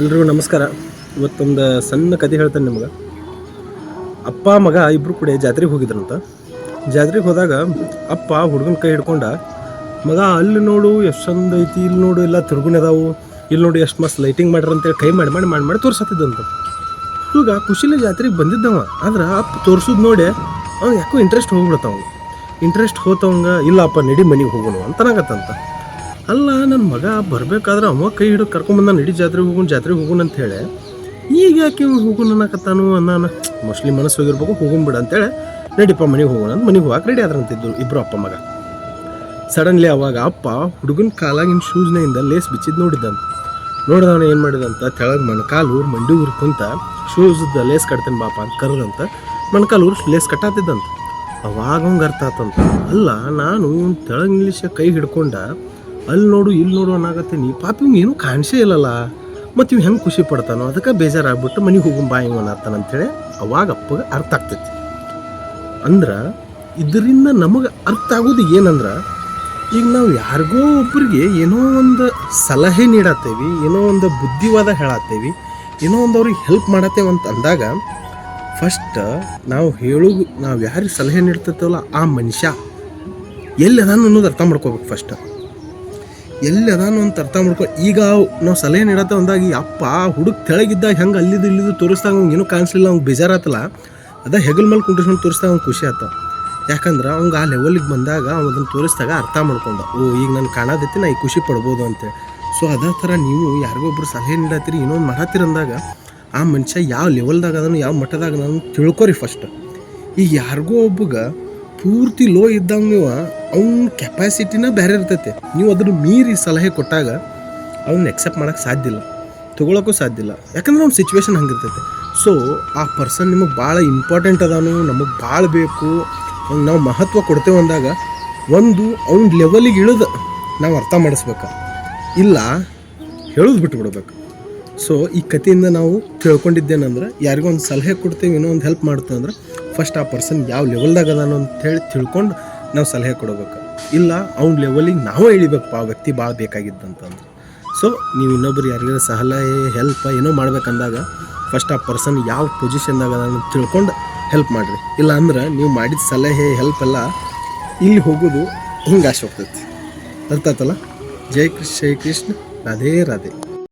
ಎಲ್ರಿಗೂ ನಮಸ್ಕಾರ. ಇವತ್ತೊಂದು ಸಣ್ಣ ಕತೆ ಹೇಳ್ತೇನೆ ನಿಮ್ಗೆ. ಅಪ್ಪ, ಮಗ ಇಬ್ಬರು ಕೂಡ ಜಾತ್ರೆಗೆ ಹೋಗಿದ್ರಂತ. ಜಾತ್ರೆಗೆ ಹೋದಾಗ ಅಪ್ಪ ಹುಡುಗನ ಕೈ ಹಿಡ್ಕೊಂಡ, ಮಗ, ಅಲ್ಲಿ ನೋಡು, ಎಷ್ಟು ಚಂದ ಐತಿ, ಇಲ್ಲಿ ನೋಡು, ಎಲ್ಲ ತಿರುಗುನೆ ಅದಾವು. ಇಲ್ಲಿ ನೋಡಿ ಎಷ್ಟು ಮಸ್ತ್ ಲೈಟಿಂಗ್ ಮಾಡ್ಯಾರ ಅಂತೇಳಿ ಕೈ ಮಾಡಿ ಮಾಡಿ ಮಾಡಿ ಮಾಡಿ ತೋರಿಸತ್ತಿದ್ದಂತ. ಹುಡುಗ ಖುಷಿಲೇ ಜಾತ್ರೆಗೆ ಬಂದಿದ್ದವ. ಆದ್ರೆ ಅಪ್ಪ ತೋರ್ಸೋದು ನೋಡಿ ಅವ್ನು ಯಾಕೋ ಇಂಟ್ರೆಸ್ಟ್ ಹೋಗ್ಬಿಡ್ತಾವ ಇಂಟ್ರೆಸ್ಟ್ ಹೋತವಂಗ, ಇಲ್ಲಪ್ಪ, ನಡಿ ಮನೆಗೆ ಹೋಗೋಣ ಅಂತನಾಗತ್ತಂತ ಅಲ್ಲ ನನ್ನ ಮಗ ಬರ್ಬೇಕಾದ್ರೆ ಅವ ಕೈ ಹಿಡಿದು ಕರ್ಕೊಂಬಂದು ನಾನು ಇಡೀ ಜಾತ್ರೆಗೆ ಹೋಗೋಣ ಜಾತ್ರೆಗೆ ಹೋಗೋಣ ಅಂತ ಹೇಳಿ ಈಗ ಯಾಕೆ ಹೋಗೋಣ ಅನ್ನಕತ್ತಾನು ಅನ್ನಾನ ಮೋಸ್ಟ್ಲಿ ಮನಸ್ಸು ಹೋಗಿರ್ಬೇಕು ಹೋಗೋಣ ಬಿಡ ಅಂತೇಳಿ ನಡಿಪ್ಪ ಮನೆಗೆ ಹೋಗೋಣ ಅಂತ ಮನೆಗೆ ಹೋಗಕ್ಕೆ ರೆಡಿ ಆದ್ರಂತಿದ್ರು ಇಬ್ಬರು ಅಪ್ಪ ಮಗ. ಸಡನ್ಲಿ ಅವಾಗ ಅಪ್ಪ ಹುಡುಗನ ಕಾಲಾಗಿನ ಶೂಸ್ನಿಂದ ಲೇಸ್ ಬಿಚ್ಚಿದ್ದು ನೋಡಿದ್ದಂತ. ನೋಡಿದವನು ಏನು ಮಾಡಿದಂತ? ತೆಳಗ ಮಣ್ಕಾಲು ಊರು ಮಂಡಿ ಊರು ಕುಂತ ಶೂಸ್ದ ಲೇಸ್ ಕಟ್ತೇನೆ ಬಾಪ ಅಂತ ಕರೆದಂತ ಮಣ್ಕಾಲು ಊರು ಲೇಸ್ ಕಟ್ಟಾತಿದ್ದಂತ. ಅವಾಗ ಅವಂಗೆ ಅರ್ಥ ಆತಂತ. ಅಲ್ಲ, ನಾನು ತೆಳಗೆ ನಿಲ್ಲಿಸ ಕೈ ಹಿಡ್ಕೊಂಡ ಅಲ್ಲಿ ನೋಡು, ಇಲ್ಲಿ ನೋಡು ಅನ್ನಾಗತ್ತೀನಿ ಪಾಪ ಇವ್ ಏನೂ ಕಾಣಿಸೇ ಇಲ್ಲಲ್ಲ. ಮತ್ತು ಇವ್ ಹೆಂಗೆ ಖುಷಿ ಪಡ್ತಾನೋ, ಅದಕ್ಕೆ ಬೇಜಾರಾಗ್ಬಿಟ್ಟು ಮನೆಗೆ ಹೋಗೋ, ಬಾ ಅಂತ ಹೇಳಿ ಅವಾಗ ಅಪ್ಪಗೆ ಅರ್ಥ ಆಗ್ತೈತಿ. ಅಂದ್ರೆ, ಇದರಿಂದ ನಮಗೆ ಅರ್ಥ ಆಗೋದು ಏನಂದ್ರೆ, ಈಗ ನಾವು ಯಾರಿಗೋ ಒಬ್ಬರಿಗೆ ಏನೋ ಒಂದು ಸಲಹೆ ನೀಡತ್ತೇವಿ, ಏನೋ ಒಂದು ಬುದ್ಧಿವಾದ ಹೇಳತ್ತೇವಿ, ಏನೋ ಒಂದು ಅವ್ರಿಗೆ ಹೆಲ್ಪ್ ಮಾಡತ್ತೇವೆ ಅಂತ ಅಂದಾಗ ಫಸ್ಟ್ ನಾವು ಹೇಳು ನಾವು ಯಾರಿಗೆ ಸಲಹೆ ನೀಡ್ತೇವಲ್ಲ ಆ ಮನುಷ್ಯ ಎಲ್ಲಿ ಅದಾನ ಅನ್ನೋದು ಅರ್ಥ ಮಾಡ್ಕೋಬೇಕು ಫಸ್ಟ್ ಎಲ್ಲಿ ಅದಾನು ಅಂತ ಅರ್ಥ ಮಾಡ್ಕೊ. ಈಗ ನಾವು ಸಲಹೆ ನೀಡತ್ತೆ ಒಂದಾಗಿ, ಅಪ್ಪ ಹುಡುಗ ತೆಳಗಿದ್ದಾಗ ಹೆಂಗೆ ಅಲ್ಲಿದ್ದು ಇಲ್ಲಿದ್ದು ತೋರಿಸ್ದಾಗ ಅವ್ನಿಗೆ ಏನೂ ಕಾಣಿಸ್ಲಿಲ್ಲ ಅವ್ನಿಗೆ ಬೇಜಾರಾತಲ್ಲ? ಅದ ಹೆಗಲ್ ಮೇಲೆ ಕುಂಡ್ರಿಸ್ಕೊಂಡು ತೋರಿಸ್ದಾಗ ಅವ್ನು ಖುಷಿ ಆತ. ಯಾಕಂದ್ರೆ ಅವ್ನಿಗೆ ಆ ಲೆವೆಲಿಗೆ ಬಂದಾಗ ಅದನ್ನು ತೋರಿಸಿದಾಗ ಅರ್ಥ ಮಾಡ್ಕೊಂಡ. ಓ, ಈಗ ನಾನು ಕಾಣೋದೈತಿ ನಾ ಈಗ ಖುಷಿ ಪಡ್ಬೋದು ಅಂತೆ. ಸೊ ಅದೇ ಥರ ನೀವು ಯಾರಿಗೋ ಒಬ್ರು ಸಲಹೆ ನೀಡತ್ತೀರಿ ಇನ್ನೊಂದು ಮಾಡತ್ತೀರಿ ಅಂದಾಗ ಆ ಮನುಷ್ಯ ಯಾವ ಲೆವೆಲ್ದಾಗ ಅದನ್ನು ಯಾವ ಮಟ್ಟದಾಗ ನಾನು ತಿಳ್ಕೊರಿ ಫಸ್ಟ್ ಈಗ ಯಾರಿಗೋ ಒಬ್ಬಗ ಪೂರ್ತಿ ಲೋ ಇದ್ದಾಗ ನೀವು ಅವ್ನ ಕೆಪಾಸಿಟಿನ ಬೇರೆ ಇರ್ತೈತೆ. ನೀವು ಅದನ್ನ ಮೀರಿ ಸಲಹೆ ಕೊಟ್ಟಾಗ ಅವ್ನ ಎಕ್ಸೆಪ್ಟ್ ಮಾಡೋಕ್ಕೆ ಸಾಧ್ಯ ಇಲ್ಲ. ತೊಗೊಳಕ್ಕೂ ಸಾಧ್ಯ ಇಲ್ಲ. ಯಾಕಂದ್ರೆ ಅವ್ನ ಸಿಚುವೇಶನ್ ಹಂಗಿರ್ತೈತೆ. ಸೊ ಆ ಪರ್ಸನ್ ನಿಮಗೆ ಭಾಳ ಇಂಪಾರ್ಟೆಂಟ್ ಅದಾನು, ನಮಗೆ ಭಾಳ ಬೇಕು. ಅವ್ನಿಗೆ ನಾವು ಮಹತ್ವ ಕೊಡ್ತೇವೆ ಅಂದಾಗ ಒಂದು ಅವ್ನ ಲೆವೆಲಿಗೆ ಇಳಿದು ನಾವು ಅರ್ಥ ಮಾಡಿಸ್ಬೇಕು. ಇಲ್ಲ, ಹೇಳೋದು ಬಿಟ್ಟು ಬಿಡ್ಬೇಕು ಸೊ ಈ ಕಥೆಯಿಂದ ನಾವು ತಿಳ್ಕೊಂಡಿದ್ದೇನೆಂದ್ರೆ, ಯಾರಿಗೋ ಒಂದು ಸಲಹೆ ಕೊಡ್ತೇವೆ, ಏನೋ ಒಂದು ಹೆಲ್ಪ್ ಮಾಡ್ತೇವೆ ಅಂದ್ರೆ ಫಸ್ಟ್ ಆ ಪರ್ಸನ್ ಯಾವ ಲೆವೆಲ್ದಾಗ ಅದಾನು ಹೇಳಿ ತಿಳ್ಕೊಂಡು ನಾವು ಸಲಹೆ ಕೊಡಬೇಕು. ಇಲ್ಲ, ಅವ್ನ ಲೆವೆಲಿಗೆ ನಾವು ಇಳಿಬೇಕಪ್ಪ, ಆ ವ್ಯಕ್ತಿ ಭಾಳ ಬೇಕಾಗಿದ್ದಂತಂದ್ರೆ. ಸೊ ನೀವು ಇನ್ನೊಬ್ರು ಯಾರಿಗಾರ ಸಲಹೆ ಹೆಲ್ಪ್ ಏನೋ ಮಾಡ್ಬೇಕಂದಾಗ ಫಸ್ಟ್ ಆ ಪರ್ಸನ್ ಯಾವ ಪೊಸಿಷನ್ದಾಗ ಅದಾನ ತಿಳ್ಕೊಂಡು ಹೆಲ್ಪ್ ಮಾಡಿರಿ. ಇಲ್ಲ ಅಂದ್ರೆ ನೀವು ಮಾಡಿದ ಸಲಹೆ ಹೆಲ್ಪ್ ಎಲ್ಲ ಇಲ್ಲಿ ಹೋಗೋದು ಹಿಂಗೆ ಆಶೆ ಹೋಗ್ತೈತಿ. ಅರ್ಥ ಆತಲ್ಲ ಜೈ ಕೃಷ್ಣ ಜೈ ಕೃಷ್ಣ, ರಾಧೇ, ರಾಧೆ.